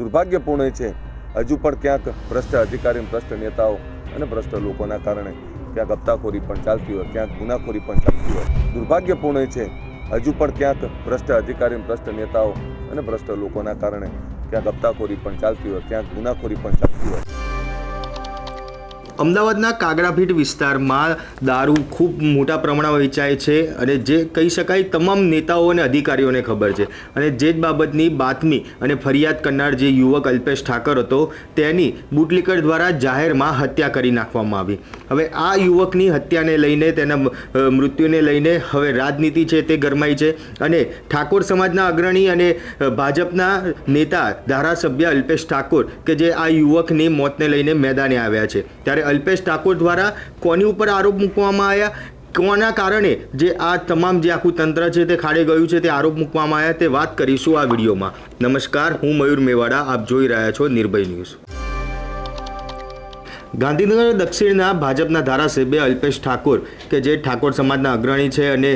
દુર્ભાગ્યપૂર્ણ છે. હજુ પણ ક્યાંક ભ્રષ્ટ અધિકારી, ભ્રષ્ટ નેતાઓ અને ભ્રષ્ટ લોકોના કારણે ક્યાંક હપ્તાખોરી પણ ચાલતી હોય, ક્યાંક ગુનાખોરી પણ ચાલતી હોય. દુર્ભાગ્યપૂર્ણ છે. હજુ પણ ક્યાંક ભ્રષ્ટ અધિકારી, ભ્રષ્ટ નેતાઓ અને ભ્રષ્ટ લોકોના કારણે ક્યાંક હપ્તાખોરી પણ ચાલતી હોય, ક્યાંક ગુનાખોરી પણ ચાલતી હોય. અમદાવાદના કાગડાભીટ વિસ્તારમાં દારૂ ખૂબ મોટા પ્રમાણમાં વેચાય છે અને જે કહી શકાય તમામ નેતાઓ અને અધિકારીઓને ખબર છે. અને જે જ બાબતની બાતમી અને ફરિયાદ કરનાર જે યુવક અલ્પેશ ઠાકર હતો, તેની બુટલીકર દ્વારા જાહેરમાં હત્યા કરી નાખવામાં આવી. હવે આ યુવકની હત્યાને લઈને, તેના મૃત્યુને લઈને હવે રાજનીતિ છે તે ગરમાઈ છે અને ઠાકોર સમાજના અગ્રણી અને ભાજપના નેતા ધારાસભ્ય અલ્પેશ ઠાકોર કે જે આ યુવકની મોતને લઈને મેદાને આવ્યા છે. ત્યારે અલ્પેશ ઠાકોર દ્વારા કોની ઉપર આરોપ મૂકવામાં આવ્યા? કોના કારણે જે આ તમામ જે આખું તંત્ર છે તે ખાડે ગયું છે તે આરોપ મૂકવામાં આવ્યા તે વાત કરીશું આ વિડીયોમાં. નમસ્કાર, હું મયુર મેવાડા, આપ જોઈ રહ્યા છો નિર્ભય ન્યૂઝ. ગાંધીનગર દક્ષિણના ભાજપના ધારાસભ્ય અલ્પેશ ઠાકોર, કે જે ઠાકોર સમાજના અગ્રણી છે અને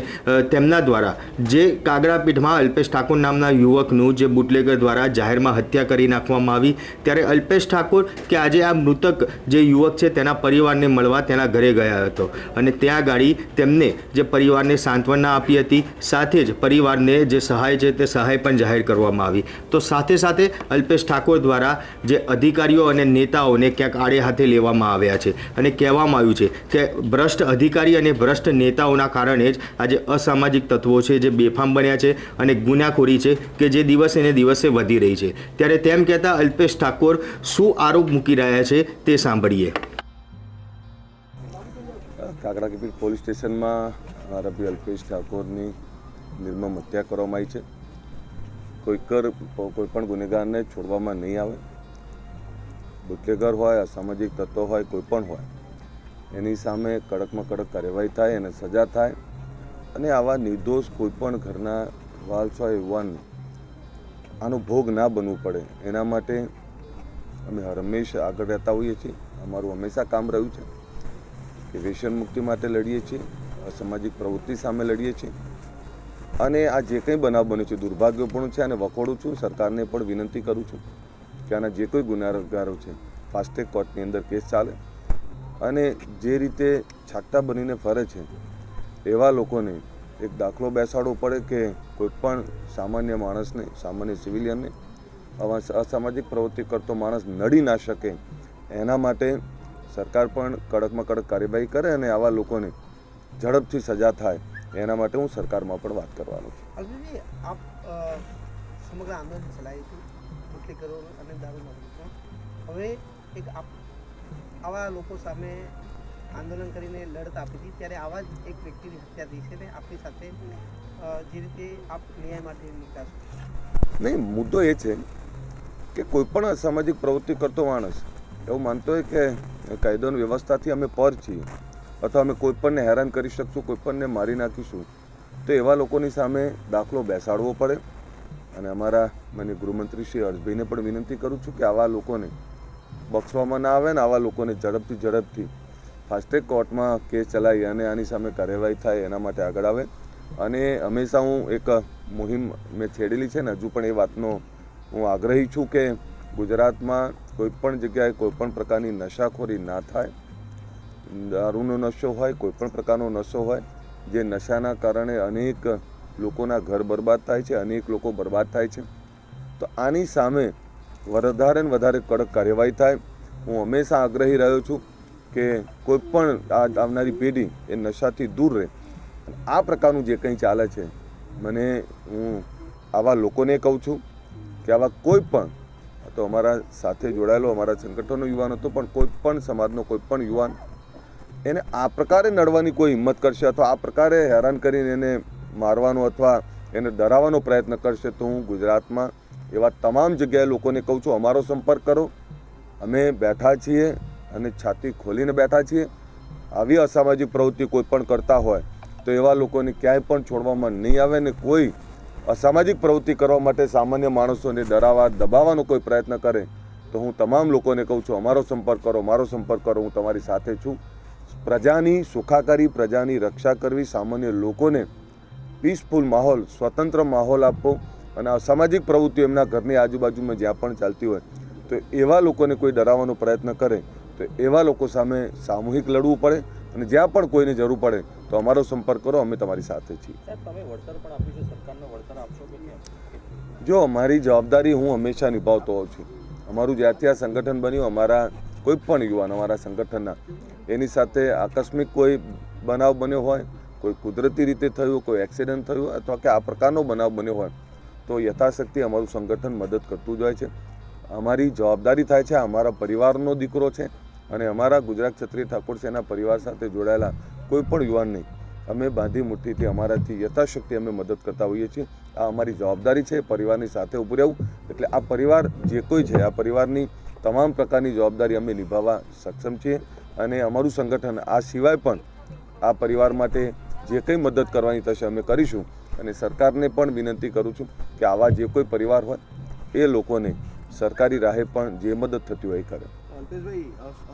તેમના દ્વારા જે કાગડાપીઠમાં અલ્પેશ ઠાકોર નામના યુવકનું જે બુટલેગર દ્વારા જાહેરમાં હત્યા કરી નાખવામાં આવી, ત્યારે અલ્પેશ ઠાકોર કે આજે આ મૃતક જે યુવક છે તેના પરિવારને મળવા તેના ઘરે ગયા હતો. અને ત્યાં ગાડી તેમને જે પરિવારને સાંત્વના આપી હતી, સાથે જ પરિવારને જે સહાય છે તે સહાય પણ જાહેર કરવામાં આવી. તો સાથે સાથે અલ્પેશ ઠાકોર દ્વારા જે અધિકારીઓ અને નેતાઓને ક્યાંક આડે હાથે લેવામાં આવ્યા છે અને કહેવામાં આવ્યું છે કે ભ્રષ્ટ અધિકારી અને ભ્રષ્ટ નેતાઓના કારણે જ આજે અસામાજિક તત્વો છે જે બેફામ બન્યા છે અને ગુનાખોરી છે કે જે દિવસે ને દિવસે વધી રહી છે. ત્યારે તેમ કહેતા અલ્પેશ ઠાકોર, શું આરોપ મૂકી રહ્યા છે તે સાંભળીએ. કાકડા કીપીર પોલીસ સ્ટેશનમાં આરોપી અલ્પેશ ઠાકોરની નિર્મમ હત્યા કરવામાં આવી છે. કોઈ કર, કોઈ પણ ગુનેગારને છોડવામાં નહીં આવે. બુટલેગર હોય, અસામાજિક તત્વો હોય, કોઈ પણ હોય, એની સામે કડકમાં કડક કાર્યવાહી થાય અને સજા થાય. અને આવા નિર્દોષ કોઈપણ ઘરના વાલ્સ હોય યુવાનને આનો ભોગ ના બનવું પડે. એના માટે અમે હંમેશા આગળ રહેતા હોઈએ છીએ. અમારું હંમેશા કામ રહ્યું છે કે વ્યસન મુક્તિ માટે લડીએ છીએ, અસામાજિક પ્રવૃત્તિ સામે લડીએ છીએ. અને આ જે કંઈ બનાવ બન્યો છે, દુર્ભાગ્યપૂર્ણ છે અને વખોડું છું, સરકારને પણ વિનંતી કરું છું કે જે કોઈ ગુનેગારો છે ફાસ્ટેગ કોર્ટની અંદર કેસ ચાલે. અને જે રીતે છાટા બનીને ફરે છે, એવા લોકોને એક દાખલો બેસાડવો પડે કે કોઈપણ સામાન્ય માણસને, સામાન્ય સિવિલિયનને, આવા અસામાજિક પ્રવૃત્તિ કરતો માણસ નડી ના શકે. એના માટે સરકાર પણ કડકમાં કડક કાર્યવાહી કરે અને આવા લોકોને ઝડપથી સજા થાય. એના માટે હું સરકારમાં પણ વાત કરવાનો છું. સમગ્ર આંદોલન ચલાવ્યું હતું? મુસ્લિમ કરો અને દારૂ પણ હવે એક આવા લોકો સામે આંદોલન કરીને લડત આપી હતી, ત્યારે આવા જ એક વ્યક્તિની હત્યા થઈ છે ને આપની સાથે જે રીતે આપ ન્યાય માટે નીકળાશો નહીં, મુદ્દો એ છે કે કોઈ પણ અસામાજિક પ્રવૃત્તિ કરતો માણસ, એવું માનતો હોય કે કાયદોની વ્યવસ્થાથી અમે પર છીએ, અથવા અમે કોઈ પણને હેરાન કરી શકશું, કોઈ પણને મારી નાખીશું, તો એવા લોકોની સામે દાખલો બેસાડવો પડે. અને અમારા મને ગૃહમંત્રી શ્રી હર્ષભાઈને પણ વિનંતી કરું છું કે આવા લોકોને બક્ષવામાં ના આવે ને આવા લોકોને ઝડપથી ઝડપથી ફાસ્ટેગ કોર્ટમાં કેસ ચલાવી અને આની સામે કાર્યવાહી થાય એના માટે આગળ આવે. અને હંમેશા હું એક મુહિમ મેં છેડેલી છે ને, હજુ પણ એ વાતનો હું આગ્રહી છું કે ગુજરાતમાં કોઈપણ જગ્યાએ કોઈ પણ પ્રકારની નશાખોરી ના થાય. દારૂનો નશો હોય, કોઈ પણ પ્રકારનો નશો હોય, જે નશાના કારણે અનેક લોકોના ઘર બરબાદ થાય છે, અનેક લોકો બરબાદ થાય છે. તો આની સામે વધારે ને વધારે કડક કાર્યવાહી થાય. હું હંમેશા આગ્રહી રહ્યો છું કે કોઈ પણ આવનારી પેઢી એ નશાથી દૂર રહે. આ પ્રકારનું જે કંઈ ચાલે છે, મને હું આવા લોકોને કહું છું કે આવા કોઈ પણ તો અમારા સાથે જોડાયેલો અમારા સંગઠનનો યુવાન હતો, પણ કોઈ પણ સમાજનો કોઈ પણ યુવાન, એને આ પ્રકારે નડવાની કોઈ હિંમત કરશે અથવા આ પ્રકારે હેરાન કરીને એને મારવાનો અથવા એને ડરાવવાનો પ્રયત્ન કરશે તો હું ગુજરાતમાં એવા તમામ જગ્યાએ લોકોને કહું છું, અમારો સંપર્ક કરો. અમે બેઠા છીએ અને છાતી ખોલીને બેઠા છીએ. આવી અસામાજિક પ્રવૃત્તિ કોઈ પણ કરતા હોય તો એવા લોકોને ક્યાંય પણ છોડવામાં નહીં આવે ને કોઈ અસામાજિક પ્રવૃત્તિ કરવા માટે સામાન્ય માણસોને ડરાવવા, દબાવવાનો કોઈ પ્રયત્ન કરે તો હું તમામ લોકોને કહું છું, અમારો સંપર્ક કરો, મારો સંપર્ક કરો, હું તમારી સાથે છું. પ્રજાની સુખાકારી, પ્રજાની રક્ષા કરવી સામાન્ય લોકોને પીસફુલ માહોલ સ્વતંત્ર માહોલ આપવો અને આ સામાજિક પ્રવૃત્તિઓ એમના ઘરની આજુબાજુમાં જ્યાં પણ ચાલતી હોય તો એવા લોકોને કોઈ ડરાવવાનો પ્રયત્ન કરે તો એવા લોકો સામે સામૂહિક લડવું પડે અને જ્યાં પણ કોઈને જરૂર પડે તો અમારો સંપર્ક કરો અમે તમારી સાથે છીએ. જો અમારી જવાબદારી હું હંમેશા નિભાવતો હોઉં છું. અમારું જ્યારથી આ સંગઠન બન્યું અમારા કોઈ પણ યુવાન અમારા સંગઠનના એની સાથે આકસ્મિક કોઈ બનાવ બન્યો હોય કોઈ કુદરતી રીતે થયું, કોઈ એક્સિડન્ટ થયું, અથવા કે આ પ્રકારનો બનાવ બન્યો હોય, તો યથાશક્તિ અમારું સંગઠન મદદ કરતું જ હોય છે. અમારી જવાબદારી થાય છે, અમારા પરિવારનો દીકરો છે અને અમારા ગુજરાત ક્ષત્રિય ઠાકોર સેના પરિવાર સાથે જોડાયેલા કોઈ પણ યુવાનને અમે બાંધી મુઠ્ઠીથી અમારાથી યથાશક્તિ અમે મદદ કરતા હોઈએ છીએ. આ અમારી જવાબદારી છે, પરિવારની સાથે ઊભું રહેવું. એટલે આ પરિવાર જે કોઈ છે, આ પરિવારની તમામ પ્રકારની જવાબદારી અમે નિભાવવા સક્ષમ છીએ. અને અમારું સંગઠન આ સિવાય પણ આ પરિવાર માટે જે કંઈ મદદ કરવાની થશે અમે કરીશું અને સરકારને પણ વિનંતી કરું છું કે આવા જે કોઈ પરિવાર હોય એ લોકોને સરકારી રાહે પણ જે મદદ થતી હોય એ કરે. અલ્પેશભાઈ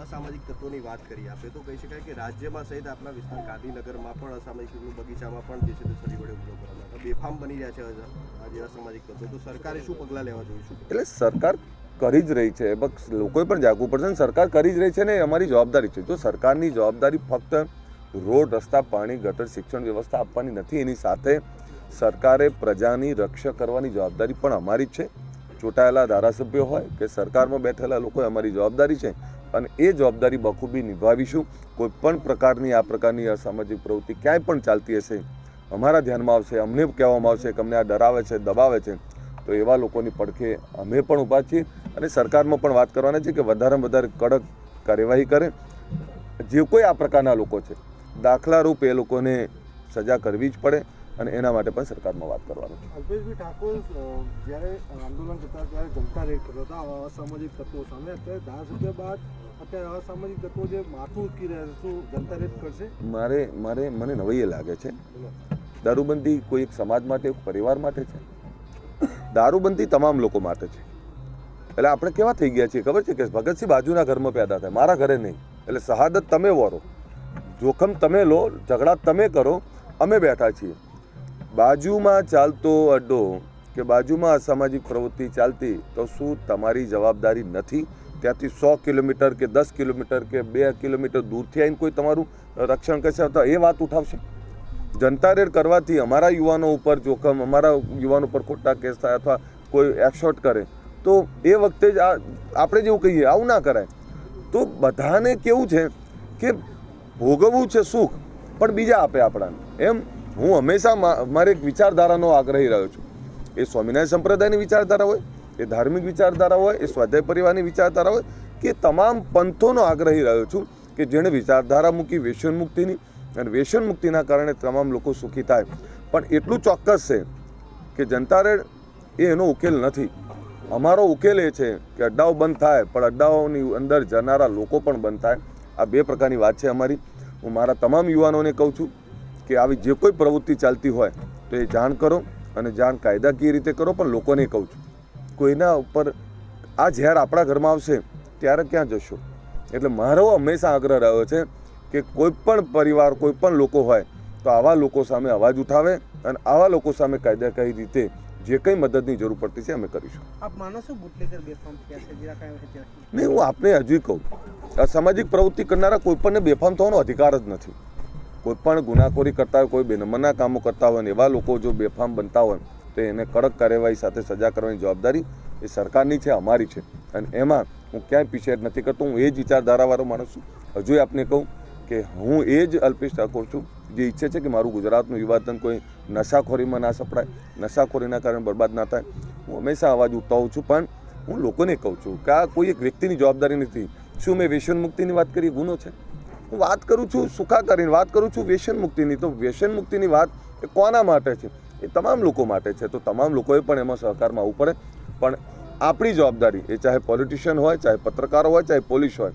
અસામાજિક તત્વોની વાત કરી આપે તો કહી શકાય કે રાજ્યમાં સહિત આપણા વિસ્તાર ગાંધીનગરમાં પણ અસામાજિક તત્વો બગીચામાં પણ જે છે તે છરી વડે હુમલો કરવામાં. બેફામ બની રહ્યા છે આજે અસામાજિક તત્વો. તો સરકારે શું પગલાં લેવા જોઈએ એટલે સરકાર કરી જ રહી છે. બસ લોકોએ પણ જાગવું પડશે ને. સરકાર કરી જ રહી છે ને અમારી જવાબદારી છે. જો સરકારની જવાબદારી ફક્ત રોડ, રસ્તા, પાણી, ગટર, શિક્ષણ વ્યવસ્થા આપવાની નથી. એની સાથે સરકારે પ્રજાની રક્ષા કરવાની જવાબદારી પણ અમારી જ છે. ચૂંટાયેલા ધારાસભ્યો હોય કે સરકારમાં બેઠેલા લોકો અમારી જવાબદારી છે. અને એ જવાબદારી બખૂબી નિભાવીશું. કોઈ પણ પ્રકારની આ પ્રકારની અસામાજિક પ્રવૃત્તિ ક્યાંય પણ ચાલતી હશે. અમારા ધ્યાનમાં આવશે, અમને કહેવામાં આવશે કે અમને આ ડરાવે છે, દબાવે છે. તો એવા લોકોની પડખે અમે પણ ઊભા છીએ અને સરકારમાં પણ વાત કરવાના છે કે વધારેમાં વધારે કડક કાર્યવાહી કરે. જે કોઈ આ પ્રકારના લોકો છે દાખલારૂપ એ લોકોને સજા કરવી જ પડે અને એના માટે પણ સરકારમાં વાત કરવાની છે. અલ્પેશભાઈ ઠાકોર જ્યારે આંદોલન કરતા ત્યારે જનતા રેડ કરતા હતા અસામાજિક તત્વો સામે અત્યારે ધારાસભ્ય બાદ અત્યારે અસામાજિક તત્વો જે માથું ઉચકી રહ્યા છે શું જનતા રેડ કરશે? મારે મારે મને નવાઈએ લાગે છે. દારૂબંધી કોઈ એક સમાજ માટે પરિવાર માટે છે? દારૂબંધી તમામ લોકો માટે છે. એટલે આપણે કેવા થઈ ગયા છીએ? ખબર છે કે ભગતસિંહ બાજુના ઘરમાં પેદા થાય મારા ઘરે નહીં. એટલે શહાદત તમે વરો. જોખમ તમે લો, ઝઘડા તમે કરો, અમે બેઠા છીએ. બાજુમાં ચાલતો અડ્ડો કે બાજુમાં અસામાજિક પ્રવૃત્તિ ચાલતી, તો શું તમારી જવાબદારી નથી? ત્યાંથી સો કિલોમીટર કે દસ કિલોમીટર કે બે કિલોમીટર દૂરથી આવીને કોઈ તમારું રક્ષણ કરશે? તો એ વાત ઉઠાવશે. જનતા રેડ કરવાથી અમારા યુવાનો ઉપર જોખમ, અમારા યુવાનો ઉપર ખોટા કેસ થાય અથવા કોઈ એક્શોટ કરે, તો એ વખતે જ આ, આપણે જેવું કહીએ, આવું ના કરાય. તો બધાને કેવું છે કે ભોગવવું છે સુખ, પણ બીજા આપે આપણાને. એમ હું હંમેશા મારી એક વિચારધારાનો આગ્રહી રહ્યો છું. એ સ્વામિનારાયણ સંપ્રદાયની વિચારધારા હોય, એ ધાર્મિક વિચારધારા હોય, એ સ્વાધ્યાય પરિવારની વિચારધારા હોય, કે તમામ પંથોનો આગ્રહી રહ્યો છું કે જેણે વિચારધારા મૂકી વ્યસન મુક્તિની અને વ્યસન કારણે તમામ લોકો સુખી થાય. પણ એટલું ચોક્કસ છે કે જનતા રેડ એ એનો ઉકેલ નથી. અમારો ઉકેલ એ છે કે અડ્ડાઓ બંધ થાય, પણ અડ્ડાઓની અંદર જનારા લોકો પણ બંધ થાય. આ બે પ્રકારની વાત છે અમારી. હું મારા તમામ યુવાનોને કહું છું કે આવી જે કોઈ પ્રવૃત્તિ ચાલતી હોય તો એ જાણ કરો અને જાણ કાયદાકીય રીતે કરો, પણ લોકોને કહું છું, કોઈના ઉપર આ ઝેર આપણા ઘરમાં આવશે ત્યારે ક્યાં જશો? એટલે મારો હંમેશા આગ્રહ રહ્યો છે કે કોઈ પણ પરિવાર, કોઈ પણ લોકો હોય તો આવા લોકો સામે અવાજ ઉઠાવે અને આવા લોકો સામે કાયદાકીય રીતે જે કંઈ મદદની જરૂર પડતી છે અમે કરીશું. આપ માનો છો બુટલેગર બેફામ થયા છે જરા કાંઈ નહીં હું આપને હજી કહું. અસામાજિક પ્રવૃત્તિ કરનારા કોઈપણને બેફામ થવાનો અધિકાર જ નથી. કોઈ પણ ગુનાખોરી કરતા હોય કોઈ બેનમના કામો કરતા હોય એવા લોકો જો બેફામ બનતા હોય તો એને કડક કાર્યવાહી સાથે સજા કરવાની જવાબદારી એ સરકારની છે અમારી છે. અને એમાં હું ક્યાંય પીછેહટ નથી કરતો હું એ જ વિચારધારાવાળો માણસ છું. હજુ આપને કહું કે હું એ જ અલ્પેશ ઠાકોર છું, જે ઈચ્છે છે કે મારું ગુજરાતનું યુવાધન કોઈ નશાખોરીમાં ના સપડાય, નશાખોરીના કારણે બરબાદ ના થાય. હું હંમેશા અવાજ ઉઠાવું છું, પણ હું લોકોને કહું છું કે આ કોઈ એક વ્યક્તિની જવાબદારી નથી. શું મેં વ્યસન મુક્તિની વાત કરી? ગુનો છે. હું વાત કરું છું સુખાકારીની, વાત કરું છું વ્યસન મુક્તિની. તો વ્યસન મુક્તિની વાત એ કોના માટે છે? એ તમામ લોકો માટે છે. તો તમામ લોકોએ પણ એમાં સહકારમાં આવવું પડે. પણ આપણી જવાબદારી એ, ચાહે પોલિટિશિયન હોય, ચાહે પત્રકાર હોય, ચાહે પોલીસ હોય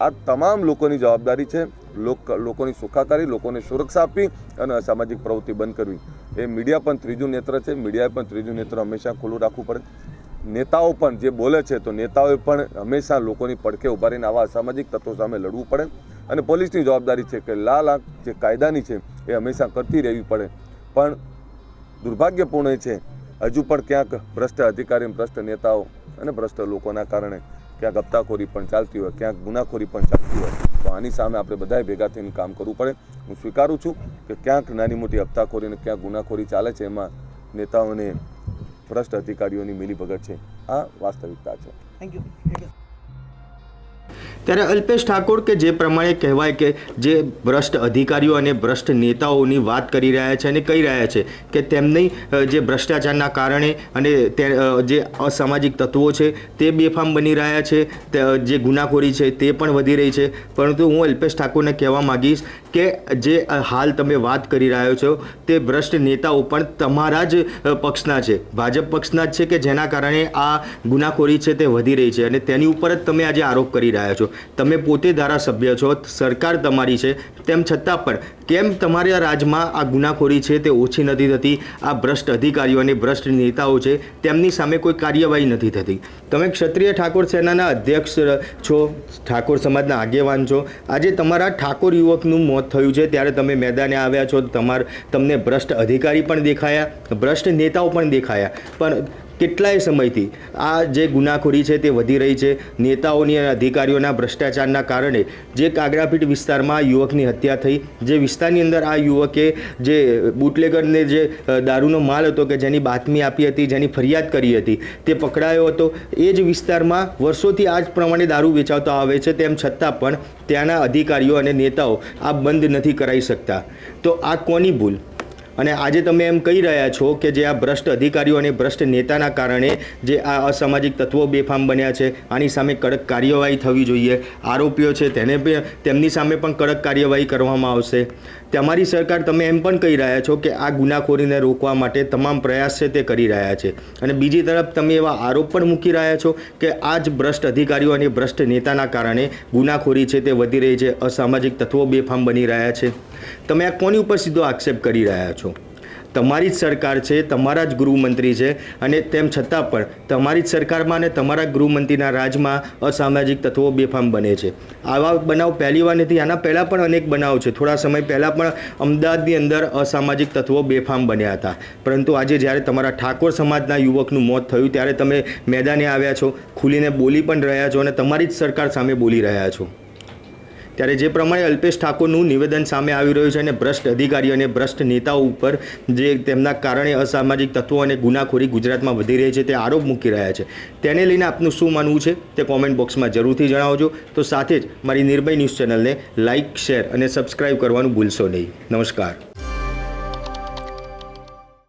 આ તમામ લોકોની જવાબદારી છે, લોક, લોકોની સુખાકારી, લોકોને સુરક્ષા આપવી અને અસામાજિક પ્રવૃત્તિ બંધ કરવી. એ મીડિયા પણ ત્રીજું નેત્ર છે. મીડિયાએ પણ ત્રીજું નેત્ર હંમેશા ખુલ્લું રાખવું પડે. નેતાઓ પણ જે બોલે છે, તો નેતાઓએ પણ હંમેશા લોકોની પડખે ઊભા રહીને આવા અસામાજિક તત્વો સામે લડવું પડે. અને પોલીસની જવાબદારી છે કે લાલ આંખ જે કાયદાની છે, એ હંમેશા કરતી રહેવી પડે. પણ દુર્ભાગ્યપૂર્ણ છે, હજુ પણ ક્યાંક ભ્રષ્ટ અધિકારી, ભ્રષ્ટ નેતાઓ અને ભ્રષ્ટ લોકોના કારણે ક્યાંક હપ્તાખોરી પણ ચાલતી હોય, ક્યાંક ગુનાખોરી પણ ચાલતી હોય, તો આની સામે આપણે બધાએ ભેગા થઈને કામ કરવું પડે. હું સ્વીકારું છું કે ક્યાંક નાની મોટી હપ્તાખોરી અને ક્યાંક ગુનાખોરી ચાલે છે, એમાં નેતાઓને ભ્રષ્ટ અધિકારીઓની મિલીભગત છે. આ વાસ્તવિકતા છે. થેન્ક યુ ત્યારે અલ્પેશ ઠાકોર કે જે પ્રમાણે કહેવાય કે જે ભ્રષ્ટ અધિકારીઓ અને ભ્રષ્ટ નેતાઓની વાત કરી રહ્યા છે અને કહી રહ્યા છે કે તેમની જે ભ્રષ્ટાચારના કારણે અને જે અસામાજિક તત્વો છે તે બેફામ બની રહ્યા છે જે ગુનાખોરી છે તે પણ વધી રહી છે. પરંતુ હું અલ્પેશ ઠાકોરને કહેવા માગીશ કે જે હાલ તમે વાત કરી રહ્યો છો, તે ભ્રષ્ટ નેતાઓ પણ તમારા જ પક્ષના છે. ભાજપ પક્ષના જ છે કે જેના કારણે આ ગુનાખોરી છે તે વધી રહી છે અને તેની ઉપર જ તમે આજે આરોપ કરી રહ્યા છો. તમે પોતે ધારાસભ્ય છો, સરકાર તમારી છે, તેમ છતાં પણ કેમ તમારા રાજમાં આ ગુનાખોરી છે તે ઓછી નથી થતી? આ ભ્રષ્ટ અધિકારીઓ અને ભ્રષ્ટ નેતાઓ છે, તેમની સામે કોઈ કાર્યવાહી નથી થતી. તમે ક્ષત્રિય ઠાકોર સેનાના અધ્યક્ષ છો, ઠાકોર સમાજના આગેવાન છો. આજે તમારા ઠાકોર યુવકનું મોત થયું છે, ત્યારે તમે મેદાને આવ્યા છો, તમાર, તમને ભ્રષ્ટ અધિકારી પણ દેખાયા, ભ્રષ્ટ નેતાઓ પણ દેખાયા. પણ કેટલાય સમયથી આ જે ગુનાખોરી છે તે વધી રહી છે. નેતાઓની અને અધિકારીઓના ભ્રષ્ટાચારના કારણે જે કાગડાપીઠ વિસ્તારમાં યુવકની હત્યા થઈ, જે વિસ્તારની અંદર આ યુવકે જે બુટલેગરને જે દારૂનો માલ હતો કે જેની બાતમી આપી હતી, જેની ફરિયાદ કરી હતી, તે પકડાયો હતો. એ જ વિસ્તારમાં વર્ષોથી આ જ પ્રમાણે દારૂ વેચાવતો આવે છે, તેમ છતાં પણ ત્યાંના અધિકારીઓ અને નેતાઓ આ બંધ નથી કરાવી શકતા. તો આ કોની ભૂલ? અને આજે તમે એમ કહી રહ્યા છો કે જે આ ભ્રષ્ટ અધિકારીઓ અને ભ્રષ્ટ નેતાના કારણે જે આ અસામાજિક તત્વો બેફામ બન્યા છે, આની સામે કડક કાર્યવાહી થવી જોઈએ. આરોપીઓ છે તેને તેમની સામે પણ કડક કાર્યવાહી કરવામાં આવશે. તમારી સરકાર તમે એમ પણ કહી રહ્યા છો કે આ ગુનાખોરીને રોકવા માટે તમામ પ્રયાસ છે તે કરી રહ્યા છે. અને બીજી તરફ તમે એવા આરોપ પણ મૂકી રહ્યા છો કે આ જ ભ્રષ્ટ અધિકારીઓ અને ભ્રષ્ટ નેતાના કારણે ગુનાખોરી છે તે વધી રહી છે, અસામાજિક તત્વો બેફામ બની રહ્યા છે. તમે આ કોની ઉપર સીધો આક્ષેપ કરી રહ્યા છો? તમારી જ સરકાર છે, તમારા જ ગૃહમંત્રી છે અને તેમ છતાં પણ તમારી જ સરકારમાં અને તમારા ગૃહમંત્રીના રાજમાં અસામાજિક તત્વો બેફામ બને છે. આવા બનાવ પહેલી વાર નથી, આના પહેલાં પણ અનેક બનાવ છે. થોડા સમય પહેલાં પણ અમદાવાદની અંદર અસામાજિક તત્વો બેફામ બન્યા હતા. પરંતુ આજે જ્યારે તમારા ઠાકોર સમાજના યુવકનું મોત થયું, ત્યારે તમે મેદાને આવ્યા છો, ખુલીને બોલી પણ રહ્યા છો અને તમારી જ સરકાર સામે બોલી રહ્યા છો. ત્યારે જે પ્રમાણે અલ્પેશ ઠાકોરનું નિવેદન સામે આવી રહ્યું છે અને ભ્રષ્ટ અધિકારી અને ભ્રષ્ટ નેતાઓ ઉપર જે તેમના કારણે અસામાજિક તત્વો અને ગુનાખોરી ગુજરાતમાં વધી રહી છે તે આરોપ મૂકી રહ્યા છે. તેને લઈને આપનું શું માનવું છે તે કોમેન્ટ બોક્સમાં જરૂરથી જણાવજો. તો સાથે જ મારી નિર્ભય ન્યૂઝ ચેનલને લાઇક શેર અને સબસ્ક્રાઇબ કરવાનું ભૂલશો નહીં. નમસ્કાર.